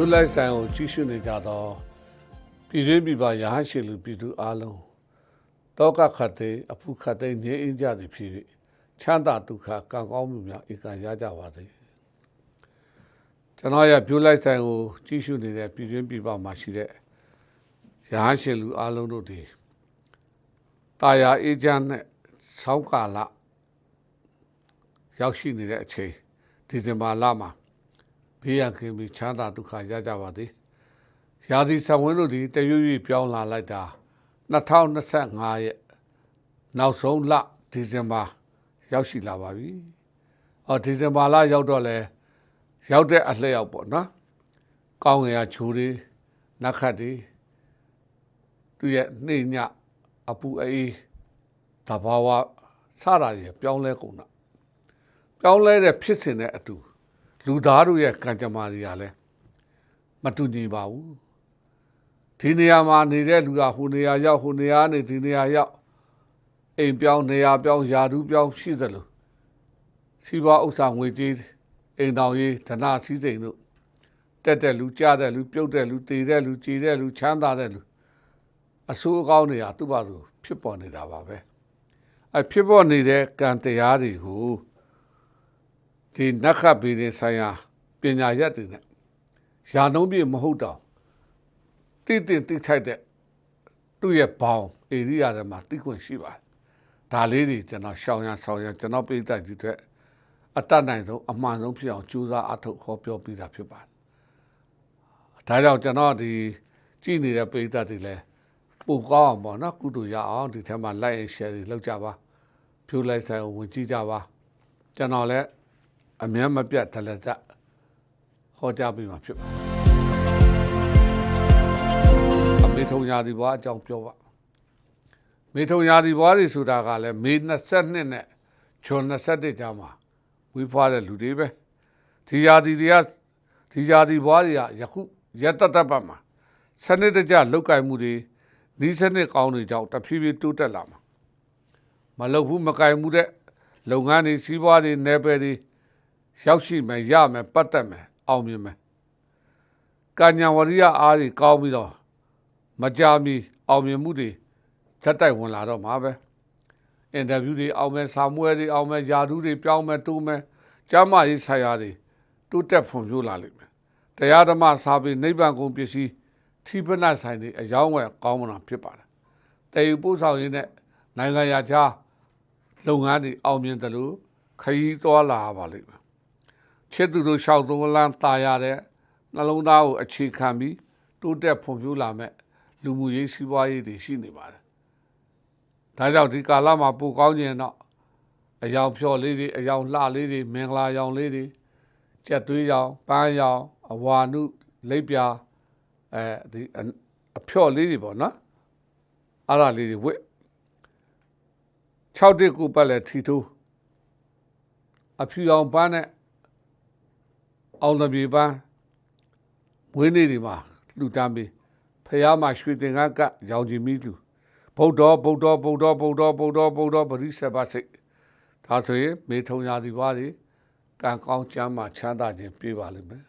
လူလိုက်ဆိုင်ကိုကြီးစုနေကြတော့ပြည်တွင်းပြည်ပရဟန်းရှိလူပြည်သူအလုံးတောကခတ်တဲ့အဖုခတ်တဲ့ငြိမ်းအင်းကြသည်ဖြစ်၍ချမ်းသာဒုက္ခကံကောင်းမှုများဧကံရကြပါစေကျွန်တော်ရပြိုလိုက်ဆိုင်ကိုကြီးစုနေတဲ့ပြည်တွင်းပြည်ပမှာရှိတဲ့ရဟန်းရှိလူအလုံးတို့ဒီတာယာအေးချမ်းနဲ့ဆောင်းကာလရောက်ရှိနေတဲ့အချိန်ဒီဇင်ဘာလမှာ ဘေးရန်ကင်းပြီးချမ်းသာဒုက္ခရကြပါသည်။ရာသီဆံဝင်းတို့သည်တရွေ့ရွေ့ပြောင်းလာလိုက်တာ2025ရဲ့နောက်ဆုံးလဒီဇင်ဘာရောက်ရှိလာပါပြီ။အော်ဒီဇင်ဘာလရောက်တော့လဲရောက်တဲ့အလှည့်ရောက်ပေါ့နော်။ကောင်းငယ်ရဂျိုးတွေနက်ခတ်တွေသူရဲ့နှိမ့်ညအပူအေးတဘာဝစတာတွေပြောင်းလဲကုန်တာပြောင်းလဲတဲ့ဖြစ်စဉ်နဲ့အတူ လူသားတို့ရဲ့ကံကြမ္မာတွေကလည်းမတူညီပါဘူးဒီနေရာမှာနေတဲ့လူကဟိုနေရာရောက်ဟိုနေရာနေဒီနေရာရောက်အိမ်ပြောင်းနေရာပြောင်းယာဒူးပြောင်းရှိသလိုစီးပွားဥစ္စာငွေကြေးအိမ်တော်ရေးဓနာစည်းစိမ်တို့တက်တဲ့လူကြားတဲ့လူပြုတ်တဲ့လူတည်တဲ့လူကြည်တဲ့လူချမ်းသာတဲ့လူအဆိုးအကောင်းတွေကသူ့ဘာသူဖြစ်ပေါ်နေတာပါပဲအဖြစ်ပေါ်နေတဲ့ကံတရားတွေကို ဒီနက္ခဗေဒင်ဆိုင်ရာပညာရက်တွေနဲ့ယာနှုံးပြမဟုတ်တော့တိတိတိထိုက်တဲ့သူ့ရဲ့ဘောင်ဧရိယာတွေမှာတိခွင့်ရှိပါတယ်ဒါလေးတွေကျွန်တော်ရှောင်ရဆောင်ရကျွန်တော်ပြိတ္တကြီးတွေအတတ်နိုင်ဆုံးအမှန်ဆုံးဖြစ်အောင်ကြိုးစားအထောက်ဟောပြောပြတာဖြစ်ပါတယ်ဒါကြောင့်ကျွန်တော်ဒီကြည့်နေတဲ့ပြိတ္တတွေလည်းပိုကောင်းအောင်ပေါ့နော်ကုသိုလ်ရအောင်ဒီထဲမှာ like and share တွေလုပ်ကြပါဖြိုးလိုက်ဆိုင်ဝင်ကြည့်ကြပါကျွန်တော်လည်း အမြဲမပြတ်တလက်တဟောကြားပေးမှာဖြစ်ပါတယ်အမေထုံရာဒီဘွားအကြောင်းပြောပါမေထုံရာဒီဘွားတွေဆိုတာကလည်းမေ22နဲ့ဂျွန်21ကျောင်းမှာဝေးဖွားတဲ့လူတွေပဲဒီရာဒီတွေကဒီရာဒီဘွားတွေကယခုရက်တတပတ်မှာစနစ်တကျလောက်ကင်မှုတွေဤစနစ်ကောင်းတွေကြောင့်တဖြည်းဖြည်းတိုးတက်လာမှာမလုပ်ဘူးမကင်မှုတဲ့လုပ်ငန်းတွေစီးပွားတွေနယ်ပယ်တွေ ရောက်ရှိမယ်ရမယ်ပတ်သက်မယ်အောင်မြင်မယ်ကညာဝရိယအားကြီးကောင်းပြီးတော့မကြာမီအောင်မြင်မှုတွေဇက်တိုက်ဝင်လာတော့မှာပဲအင်တာဗျူးတွေအောင်မယ်စာမွေးတွေအောင်မယ်ယာဒူးတွေပြောင်းမယ်တိုးမယ်ကျမ်းမာရေးဆိုင်ရာတွေတိုးတက်ဖွံ့ဖြိုးလာလိမ့်မယ်တရားဓမ္မစာပေနိဗ္ဗာန်ကုန်ပစ္စည်းထိပနဆိုင်တွေအယောင်းဝယ်ကောင်းမလားဖြစ်ပါတယ်တည်ယူပို့ဆောင်ရေးနဲ့နိုင်ငံရာခြားလုပ်ငန်းတွေအောင်မြင်တယ်လို့ခရီးသွားလာပါလိမ့်မယ် ချစ်သူတို့ရှောက်သုံးလန်းตายရတဲ့နှလုံးသားကိုအခြေခံပြီးတိုးတက်ဖွံ့ဖြိုးလာမဲ့လူမှုရေးစီးပွားရေးတွေရှိနေပါတယ်။ဒါကြောင့်ဒီကာလမှာပိုကောင်းခြင်းတော့အယောင်ဖြော်လေးတွေအယောင်လှလေးတွေမင်္ဂလာရောင်လေးတွေကြက်သွေးရောင်ပန်းရောင်အဝါနုလိပ်ပြာအဲဒီအဖြော်လေးတွေပေါ့နော်။အဲ့ဒါလေးတွေဝစ်6တက်ကိုပတ်လဲထီထိုးအဖြူရောင်ပန်းနဲ့ အောင်တပြေပန်းမွေးနေ့တွေမှာလှူဒန်းပြီးဖះမှာရွှေတင်ကားကရောင်ကြည်မိလူဗုဒ္ဓဗုဒ္ဓဗုဒ္ဓဗုဒ္ဓဗုဒ္ဓဗုဒ္ဓပရိစ္ဆေပါစိတ်ဒါဆိုရင်မေထုံရာဒီဘွားတွေကံကောင်းချမ်းသာချမ်းသာခြင်းပြပါလိမ့်မယ်